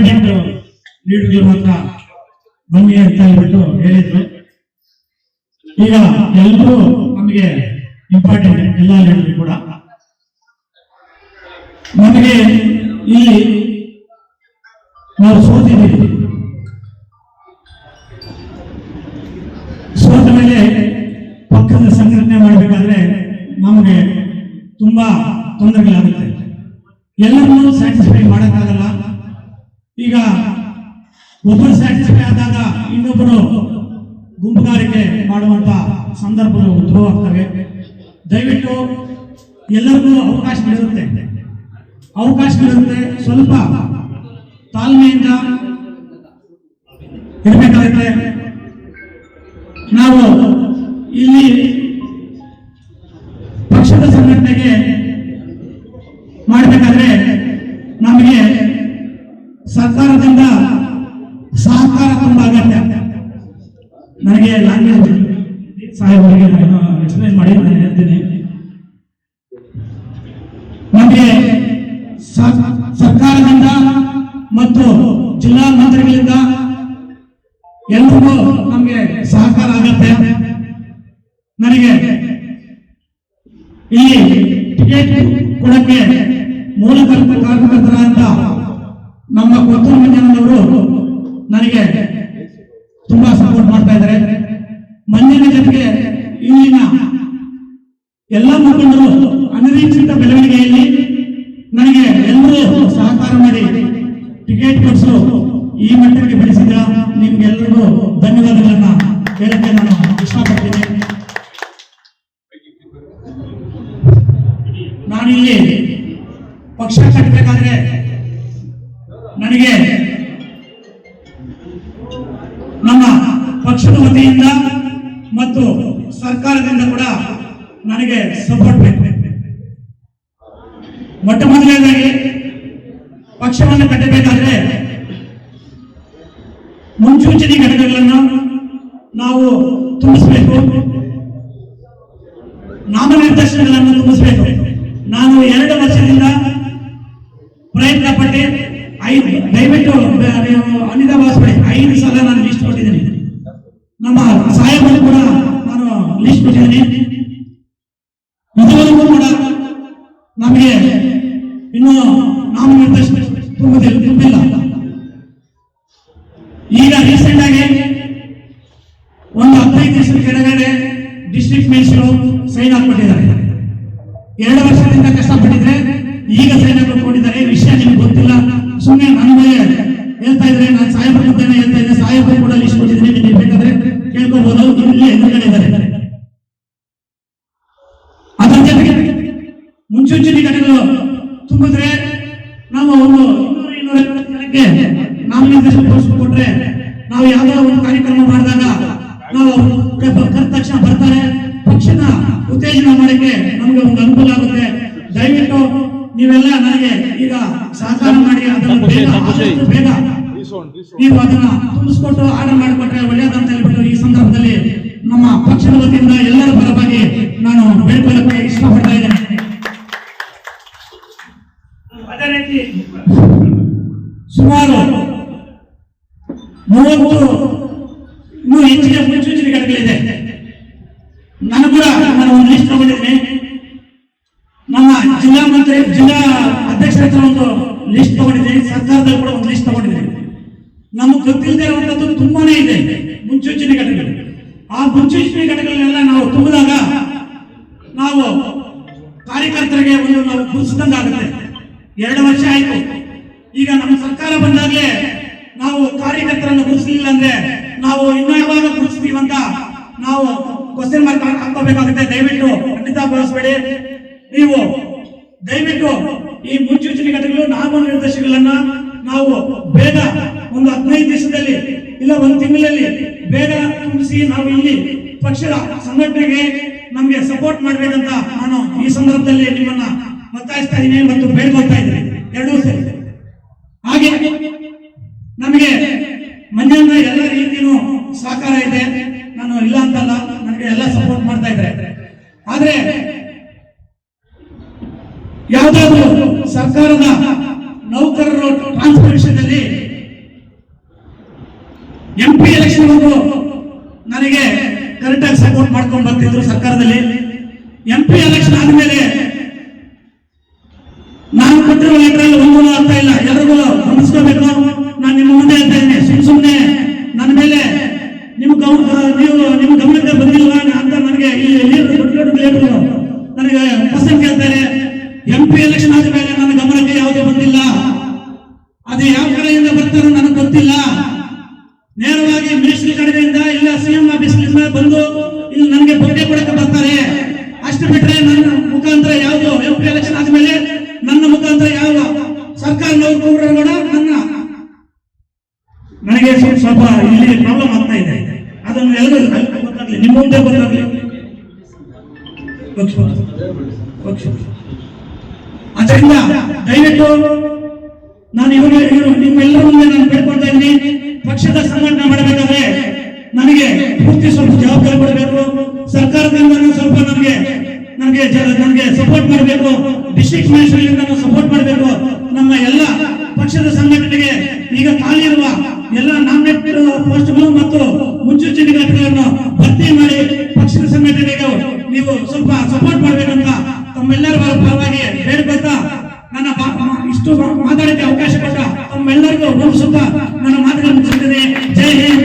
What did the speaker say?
Important ನೀಡುತ್ತಿರುವಂತ ಬನ್ನಿ ಅಂತ ಹೇಳ್ಬಿಟ್ಟು ಹೇಳಿದ್ರು ಈಗ ಎಲ್ಲರೂ ನಮಗೆ ಇಂಪಾರ್ಟೆಂಟ್ ಎಲ್ಲ ಹೇಳಿದ್ರು ಕೂಡ. ನಮಗೆ ಇಲ್ಲಿ ನಾವು ಸೋತಿದ್ದೀವಿ ಸೋತ ಮೇಲೆ ಪಕ್ಕದ ಸಂಘಟನೆ ಮಾಡಬೇಕಾದ್ರೆ ನಮಗೆ ತುಂಬಾ ತೊಂದರೆಗಳಾಗುತ್ತೆ. ಎಲ್ಲರನ್ನೂ ಸ್ಯಾಟಿಸ್ಫೈ ಮಾಡೋಕ್ಕಾಗಲ್ಲ. ಈಗ ಒಬ್ಬರು ಸ್ಯಾಟಿಸ್ಫೈ ಆದಾಗ ಇನ್ನೊಬ್ಬರು ಗುಂಪುಗಾರಿಕೆ ಮಾಡುವಂತ ಸಂದರ್ಭಗಳು ಉದ್ಭವ ಆಗ್ತವೆ ದಯವಿಟ್ಟು ಎಲ್ಲರಿಗೂ ಅವಕಾಶಗಳಿರುತ್ತೆ ಅವಕಾಶಗಳಿರುತ್ತೆ ಸ್ವಲ್ಪ ತಾಳ್ಮೆಯಿಂದ ಇರಬೇಕಾಗುತ್ತೆ. ನಾವು ಇಲ್ಲಿ ಪಕ್ಷದ ಸಂಘಟನೆಗೆ ಮಾಡಬೇಕಾದ್ರೆ ನಮಗೆ ಸರ್ಕಾರದಿಂದ ಸಹಕಾರ ತುಂಬಾ ಅಗತ್ಯ. ನನಗೆ ಲ್ಯಾಂಗ್ವೇಜ್ ಸಾಹೇಬರಿಗೆ ನಾನು ಎಕ್ಸ್ಪ್ಲೈನ್ ಮಾಡಿ ನಾನು ಹೇಳ್ತೀನಿ ನಮಗೆ ಸರ್ಕಾರದಿಂದ ಮತ್ತು ಜಿಲ್ಲಾ ಮಂತ್ರಿಗಳಿಂದ ಎಲ್ರಿಗೂ ನಮಗೆ ಸಹಕಾರ ಆಗತ್ತೆ ನನಗೆ ಇಲ್ಲಿ ಟಿಕೆಟ್ ಕೊಡಕ್ಕೆ ಮೂಲ ಕರ್ತ- ಕಾರ್ಯಕರ್ತರ ಅಂತ ನಮ್ಮ ಕೊತ್ತೂರು ಮಂಜನವರು ನನಗೆ ತುಂಬಾ ಸಪೋರ್ಟ್ ಮಾಡ್ತಾ ಇದ್ದಾರೆ. ಮಂಜನ ಜೊತೆಗೆ ಇಲ್ಲಿನ ಎಲ್ಲ ಮುಖಂಡರು ಅನಿರೀಕ್ಷಿತ ಬೆಳವಣಿಗೆಯಲ್ಲಿ ನನಗೆ ಎಲ್ಲರೂ ಸಹಕಾರ ಮಾಡಿ ಟಿಕೆಟ್ ಕೊಡಿಸು ಈ ಮಟ್ಟಕ್ಕೆ ಬೆಳೆಸಿದ ನಿಮ್ಗೆಲ್ಲರಿಗೂ ಧನ್ಯವಾದಗಳನ್ನ ಹೇಳಕ್ಕೆ ನಾನು ಇಷ್ಟಪಡ್ತೀನಿ. ನಾನಿಲ್ಲಿ ಪಕ್ಷ ಕಟ್ಟಬೇಕಾದ್ರೆ ನನಗೆ ನಮ್ಮ ಪಕ್ಷದ ವತಿಯಿಂದ ಮತ್ತು ಸರ್ಕಾರದಿಂದ ಕೂಡ ನನಗೆ ಸಪೋರ್ಟ್ ಬೇಕು. ಮೊಟ್ಟ ಮೊದಲನೇದಾಗಿ ಪಕ್ಷವನ್ನು ಕಟ್ಟಬೇಕಾದ್ರೆ ಮುನ್ಸೂಚನೆ ಘಟಕಗಳನ್ನು ನಾವು ತುಂಬಿಸಬೇಕು. ನಾಮನಿರ್ದೇಶನಗಳನ್ನು ತುಂಬಿಸಬೇಕು. ನಾನು ಎರಡು ವರ್ಷದಿಂದ ಪ್ರಯತ್ನ ಪಟ್ಟೆ ಐದು ದಯವಿಟ್ಟು ನೀವು ಅನಿತಾ ಬಾಸ್ಪಡಿ ಐದು ಸಲ ನಾನು ಲಿಸ್ಟ್ ಕೊಟ್ಟಿದ್ದೀನಿ. ನಮ್ಮ ಸಾಹೇಬರು ಕೂಡ ನಾನು ಲಿಸ್ಟ್ ಕೊಟ್ಟಿದ್ದೀನಿ. ಇದುವರೆಗೂ ಕೂಡ ನಮಗೆ ಇನ್ನು ತುಂಬುದಿಲ್ಲ, ತುಂಬಿಲ್ಲ. ಈಗ ರೀಸೆಂಟ್ ಆಗಿ ಒಂದು ಹದಿನೈದು ದಿವಸದ ಕೆಳಗಡೆ ಡಿಸ್ಟ್ರಿಕ್ಟ್ ಮಿನಿಸ್ಟರ್ ಸೈನ್ ಹಾಕ್ಬಿಟ್ಟಿದ್ದಾರೆ. ಎರಡು ವರ್ಷದಿಂದ ಕಷ್ಟಪಟ್ಟಿದ್ರೆ ಈಗ ಸೈನ್ ಹಾಕೊಂಡಿದ್ದಾರೆ ವಿಷಯ ನಿಮ್ಗೆ ಗೊತ್ತಿಲ್ಲ. ಸುಮ್ಮನೆ ನನ್ನ ಹೇಳ್ತಾ ಇದ್ರೆ ನಾನು ಸಾಹೇಬರ ಮುದ್ದೇನೆ ಹೇಳ್ತಾ ಇದ್ದೆ ಸಾಹೇಬರು ಕೂಡ ಲಿಸ್ಟ್ ಕೊಟ್ಟಿದ್ದೀನಿ ನಿಮಗೆ ಬೇಕಾದ್ರೆ ಕೇಳ್ಕೋಬಹುದು ಇಲ್ಲಿ ಎದುರುಗಡೆ ಇದ್ದಾರೆ. ಅದರ ಜೊತೆಗೆ ಮುನ್ಸೂಚನೆ ಘಟನೆಗಳು ತುಂಬಿದ್ರೆ ನಾವು ಒಂದು ಇನ್ನೂರು ಇನ್ನೂರ ಜನಕ್ಕೆ ನಾಮಿನೇಷನ್ ಕೊಟ್ರೆ ನಾವು ಯಾವ್ದೋ ಒಂದು ಕಾರ್ಯಕ್ರಮ ಮಾಡಿದಾಗ ನಾವು ಕರೆದ ತಕ್ಷಣ ಬರ್ತಾರೆ. ಪಕ್ಷದ ಉತ್ತೇಜನ ಮಾಡಕ್ಕೆ ನಮ್ಗೆ ಒಂದು ಅನುಕೂಲ ಆಗುತ್ತೆ. ದಯವಿಟ್ಟು ನೀವೆಲ್ಲ ನನಗೆ ಈಗ ಸಹಕಾರ ಮಾಡಿ ಅದನ್ನು ಬೇಗ ಆದಷ್ಟು ಬೇಗ ನೀವು ಅದನ್ನ ತುಂಬಿಸ್ಕೊಟ್ಟು ಆರ್ಡರ್ ಮಾಡಿಕೊಟ್ರೆ ಒಳ್ಳೆಯದಂತಲ್ಲಿ ಹೇಳ್ಬಿಟ್ಟು ಈ ಸಂದರ್ಭದಲ್ಲಿ ನಮ್ಮ ಪಕ್ಷದ ವತಿಯಿಂದ ಎಲ್ಲರ ಪರವಾಗಿ ನಾನು ಬೇಡ್ಕೊಳ್ಳಕ್ಕೆ ಇಷ್ಟಪಡ್ತಾ ಇದ್ದೇನೆ. ಅದೇ ರೀತಿ ಸುಮಾರು ಮೂವತ್ತು ಇನ್ನೂ ಹೆಚ್ಚಿನ ಮುನ್ಸೂಚನೆಗಳಿದೆ ನಾನು ಕೂಡ ನಾನು ಒಂದು ಲಿಸ್ಟ್ ತಗೊಂಡಿದ್ದೀನಿ. ಜಿಲ್ಲಾ ಮಂತ್ರಿ ಜಿಲ್ಲಾ ಅಧ್ಯಕ್ಷರ ಹತ್ರ ಒಂದು ಲಿಸ್ಟ್ ತಗೊಂಡಿದ್ದೀನಿ ಸರ್ಕಾರದಲ್ಲಿ ಕೂಡ ಒಂದು ಲಿಸ್ಟ್ ತಗೊಂಡಿದ್ದೀನಿ ನಮಗೆ ಗೊತ್ತಿಲ್ಲದೆ ಇರುವಂತದ್ದು ತುಂಬಾನೇ ಇದೆ. ಮುನ್ಸೂಚನೆ ಘಟಕಗಳು. ಆ ಮುನ್ಸೂಚನೆ ಘಟಕಗಳನ್ನೆಲ್ಲ ನಾವು ತುಂಬಿದಾಗ ನಾವು ಕಾರ್ಯಕರ್ತರಿಗೆ ಒಂದು ನಾವು ಗುರುಸಿದಂಗೆ ಆಗುತ್ತೆ. ಎರಡು ವರ್ಷ ಆಯ್ತು. ಈಗ ನಮ್ಮ ಸರ್ಕಾರ ಬಂದಾಗಲೇ ನಾವು ಕಾರ್ಯಕರ್ತರನ್ನು ಗುರುಸಲಿಲ್ಲ ಅಂದ್ರೆ ನಾವು ಇನ್ನೂ ಯಾವಾಗ ಗುರುಸ್ತೀವಂತ ನಾವು ಕ್ವಶನ್ ಮಾರ್ಕ್ ಹಾಕೋಬೇಕಾಗುತ್ತೆ ದಯವಿಟ್ಟು ಖಂಡಿತ ಬಳಸಬೇಡಿ ನೀವು ದಯವಿಟ್ಟು ಈ ಮುನ್ಸೂಚನೆ ನಾಮ ನಿರ್ದೇಶಗಳನ್ನ ನಾವು ಬೇಗ ಒಂದು ಹದಿನೈದು ದಿವಸದಲ್ಲಿ ಇಲ್ಲ ಒಂದು ತಿಂಗಳಲ್ಲಿ ಬೇಗ ತುಂಬಿಸಿ ನಾವು ಇಲ್ಲಿ ಪಕ್ಷದ ಸಂಘಟನೆಗೆ ನಮಗೆ ಸಪೋರ್ಟ್ ಮಾಡಬೇಕಂತ ನಾನು ಈ ಸಂದರ್ಭದಲ್ಲಿ ನಿಮ್ಮನ್ನ ಒತ್ತಾಯಿಸ್ತಾ ಇದ್ದೀನಿ ಮತ್ತು ಬೇಡ್ಕೊಳ್ತಾ ಇದ್ದೀನಿ. ಎರಡೂ ಸರಿ. ಹಾಗೆ ನಮಗೆ ಮಂಜಣ್ಣ ಎಲ್ಲ ರೀತಿಯೂ ಸಹಕಾರ ಇದೆ. ನಾನು ಇಲ್ಲ ಅಂತಲ್ಲ, ನನಗೆ ಎಲ್ಲ ಸಪೋರ್ಟ್ ಮಾಡ್ತಾ ಇದ್ದಾರೆ. ಆದ್ರೆ ಯಾವುದಾದ್ರೂ ಸರ್ಕಾರದ ನೌಕರರು ಟ್ರಾನ್ಸ್ಫರ್ ವಿಷಯದಲ್ಲಿ ಎಂ ಪಿ ಎಲೆಕ್ಷನ್ ನನಗೆ ಕರೆಕ್ಟ್ ಆಗಿ ಸಪೋರ್ಟ್ ಮಾಡ್ಕೊಂಡು ಬರ್ತಿದ್ರು ಸರ್ಕಾರದಲ್ಲಿ. ಎಂ ಪಿ ಎಲೆಕ್ಷನ್ ಆದ್ಮೇಲೆ ನಾನು ಕೊಟ್ಟಿರುವ ಲೆಟರ್ ಒಂದು ಅರ್ಥ ಇಲ್ಲ. ಎಲ್ಲರಿಗೂ ಗಮನಿಸ್ಕೋಬೇಕು ಎಂ ಪಿ ಎಲೆಕ್ಷನ್ ಆದ್ಮೇಲೆ ನನ್ನ ಗಮನಕ್ಕೆ ಯಾವುದೇ ಬಂದಿಲ್ಲ. ಅದು ಯಾವ ಕಡೆಯಿಂದ ಬರ್ತಾರೋ ನನಗೆ ಗೊತ್ತಿಲ್ಲ. ನೇರವಾಗಿ ಮಿನಿಸ್ಟ್ರಿ ಕಡೆಯಿಂದ ಇಲ್ಲ ಸಿಎಂ ಆಫೀಸ್ನಿಂದ ಬಂದು ಇಲ್ಲಿ ನನಗೆ ಬೊಕ್ಕೆ ಕೊಡಕ್ಕೆ ಬರ್ತಾರೆ. ಅಷ್ಟು ಬಿಟ್ರೆ ನನ್ನ ಮುಖಾಂತರ ಯಾವುದು? ಎಂ ಪಿ ಎಲೆಕ್ಷನ್ ಆದ್ಮೇಲೆ ನನ್ನ ಮುಖಾಂತರ ಯಾವ? ಸರ್ಕಾರ ಕೂಡ ನನ್ನ. ನನಗೆ ಸ್ವಲ್ಪ ಸ್ವಲ್ಪ ಇಲ್ಲಿ ಪ್ರಾಬ್ಲಮ್ ಆಗ್ತಾ ಇದೆ. ಅದನ್ನು ಎಲ್ಲರೂ ಗೊತ್ತಾಗ್ಲಿ, ನಿಮ್ಮ ಮುಂದೆ ಗೊತ್ತಾಗ್ಲಿ. ಅದರಿಂದ ದಯವಿಟ್ಟು ನಾನು ಇವರಿಗೆ ಇವರು ನಿಮ್ಮೆಲ್ಲರ ಮುಂದೆ ನಾನು ಬೇಡ್ಕೊಳ್ತಾ ಇದ್ದೀನಿ. ಪಕ್ಷದ ಸಂಘಟನೆ ಮಾಡಬೇಕಾದ್ರೆ ನನಗೆ ಪೂರ್ತಿ ಸ್ವಲ್ಪ ಜವಾಬ್ದಾರಿ ಕೊಡಬೇಕು. ಸರ್ಕಾರದಿಂದ ಸ್ವಲ್ಪ ನಮಗೆ ನನಗೆ ನನಗೆ ಸಪೋರ್ಟ್ ಮಾಡಬೇಕು. ಡಿಸ್ಟ್ರಿಕ್ಟ್ ಮ್ಯಾನೇಜರ್ ಸಪೋರ್ಟ್ ಮಾಡಬೇಕು. ಪರವಾಗಿ ಹೇಳ್ಕೊಳ್ತಾ ನನ್ನ ಇಷ್ಟು ಮಾತಾಡಕ್ಕೆ ಅವಕಾಶ ಕೊಟ್ಟ ತಮ್ಮೆಲ್ಲರಿಗೂ ರೂಪಿಸುತ್ತಾ ನನ್ನ ಮಾತುಗಳನ್ನು ಮುಗಿಸುತ್ತದೆ ಜೈ ಹಿಂದ್.